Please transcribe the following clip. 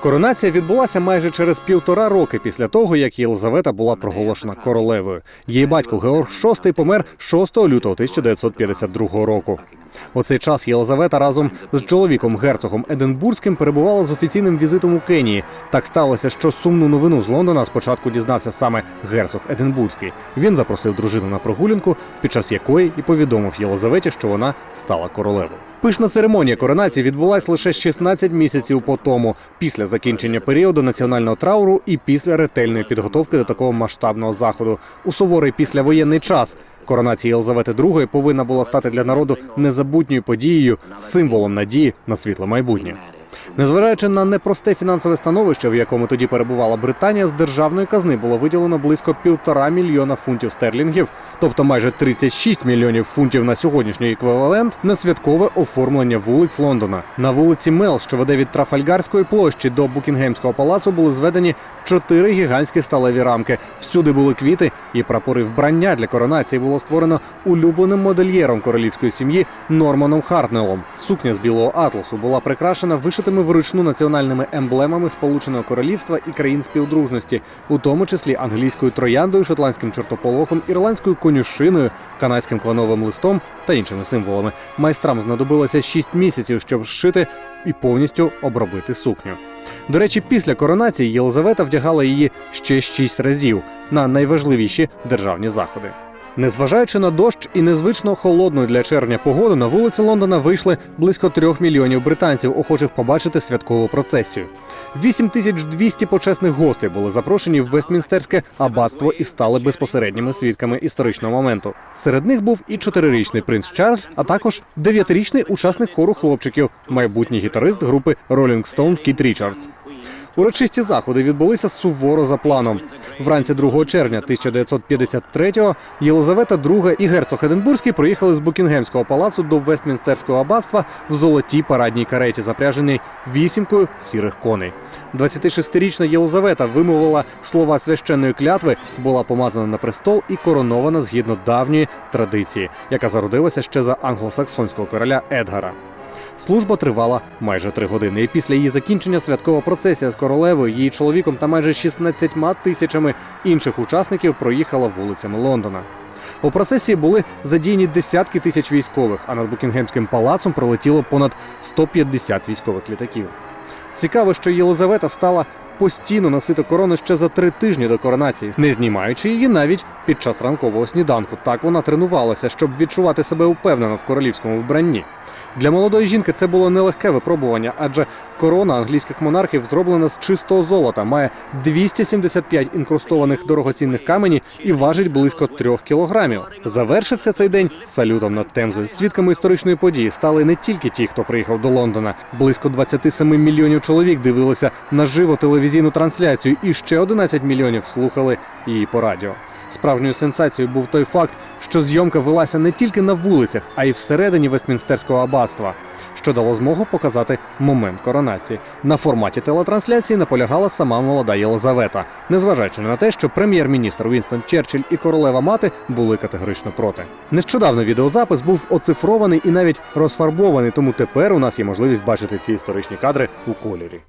Коронація відбулася майже через півтора роки після того, як Єлизавета була проголошена королевою. Її батько Георг VI помер 6 лютого 1952 року. У цей час Єлизавета разом з чоловіком герцогом Единбурзьким перебувала з офіційним візитом у Кенії. Так сталося, що сумну новину з Лондона спочатку дізнався саме герцог Единбурзький. Він запросив дружину на прогулянку, під час якої і повідомив Єлизаветі, що вона стала королевою. Пишна церемонія коронації відбулася лише 16 місяців по тому, після закінчення періоду національного трауру і після ретельної підготовки до такого масштабного заходу. У суворий післявоєнний час коронація Єлизавети II повинна була стати для народу незабутньою подією, символом надії на світле майбутнє. Незважаючи на непросте фінансове становище, в якому тоді перебувала Британія, з державної казни було виділено близько півтора мільйона фунтів стерлінгів, тобто майже 36 мільйонів фунтів на сьогоднішній еквівалент, на святкове оформлення вулиць Лондона. На вулиці Мел, що веде від Трафальгарської площі до Букінгемського палацу, були зведені чотири гігантські сталеві рамки. Всюди були квіти і прапори вбрання для коронації було створено улюбленим модельєром королівської сім'ї Норманом Хартнелом. Сукня з білого атласу була прикрашена вишитими вручну національними емблемами Сполученого Королівства і країн співдружності, у тому числі англійською трояндою, шотландським чортополохом, ірландською конюшиною, канадським клановим листом та іншими символами. Майстрам знадобилося 6 місяців, щоб зшити і повністю обробити сукню. До речі, після коронації Єлизавета вдягала її ще шість разів на найважливіші державні заходи. Незважаючи на дощ і незвично холодну для червня погоду, на вулиці Лондона вийшли близько трьох мільйонів британців, охочих побачити святкову процесію. 8200 почесних гостей були запрошені в Вестмінстерське аббатство і стали безпосередніми свідками історичного моменту. Серед них був і чотирирічний принц Чарльз, а також дев'ятирічний учасник хору хлопчиків, майбутній гітарист групи Rolling Stones Кіт Річардс. Урочисті заходи відбулися суворо за планом. Вранці 2 червня 1953-го Єлизавета II і герцог Единбурзький приїхали з Букінгемського палацу до Вестмінстерського аббатства в золотій парадній кареті, запряженій вісімкою сірих коней. 26-річна Єлизавета вимовила слова священної клятви, була помазана на престол і коронована згідно давньої традиції, яка зародилася ще за англосаксонського короля Едгара. Служба тривала майже три години, і після її закінчення святкова процесія з королевою, її чоловіком та майже 16 тисячами інших учасників проїхала вулицями Лондона. У процесії були задіяні десятки тисяч військових, а над Букінгемським палацом пролетіло понад 150 військових літаків. Цікаво, що Єлизавета стала постійно носити корону ще за три тижні до коронації, не знімаючи її навіть під час ранкового сніданку. Так вона тренувалася, щоб відчувати себе впевнено в королівському вбранні. Для молодої жінки це було нелегке випробування, адже корона англійських монархів зроблена з чистого золота, має 275 інкрустованих дорогоцінних камені і важить близько трьох кілограмів. Завершився цей день салютом над Темзою. Свідками історичної події стали не тільки ті, хто приїхав до Лондона. Близько 27 мільйонів чоловік дивилися наживо телевізійну трансляцію, і ще 11 мільйонів слухали її по радіо. Справжньою сенсацією був той факт, що зйомка велася не тільки на вулицях, а й всередині Вестмінстерського аббатства, що дало змогу показати момент коронації. На форматі телетрансляції наполягала сама молода Єлизавета, незважаючи на те, що прем'єр-міністр Вінстон Черчилль і королева мати були категорично проти. Нещодавно відеозапис був оцифрований і навіть розфарбований, тому тепер у нас є можливість бачити ці історичні кадри у кольорі.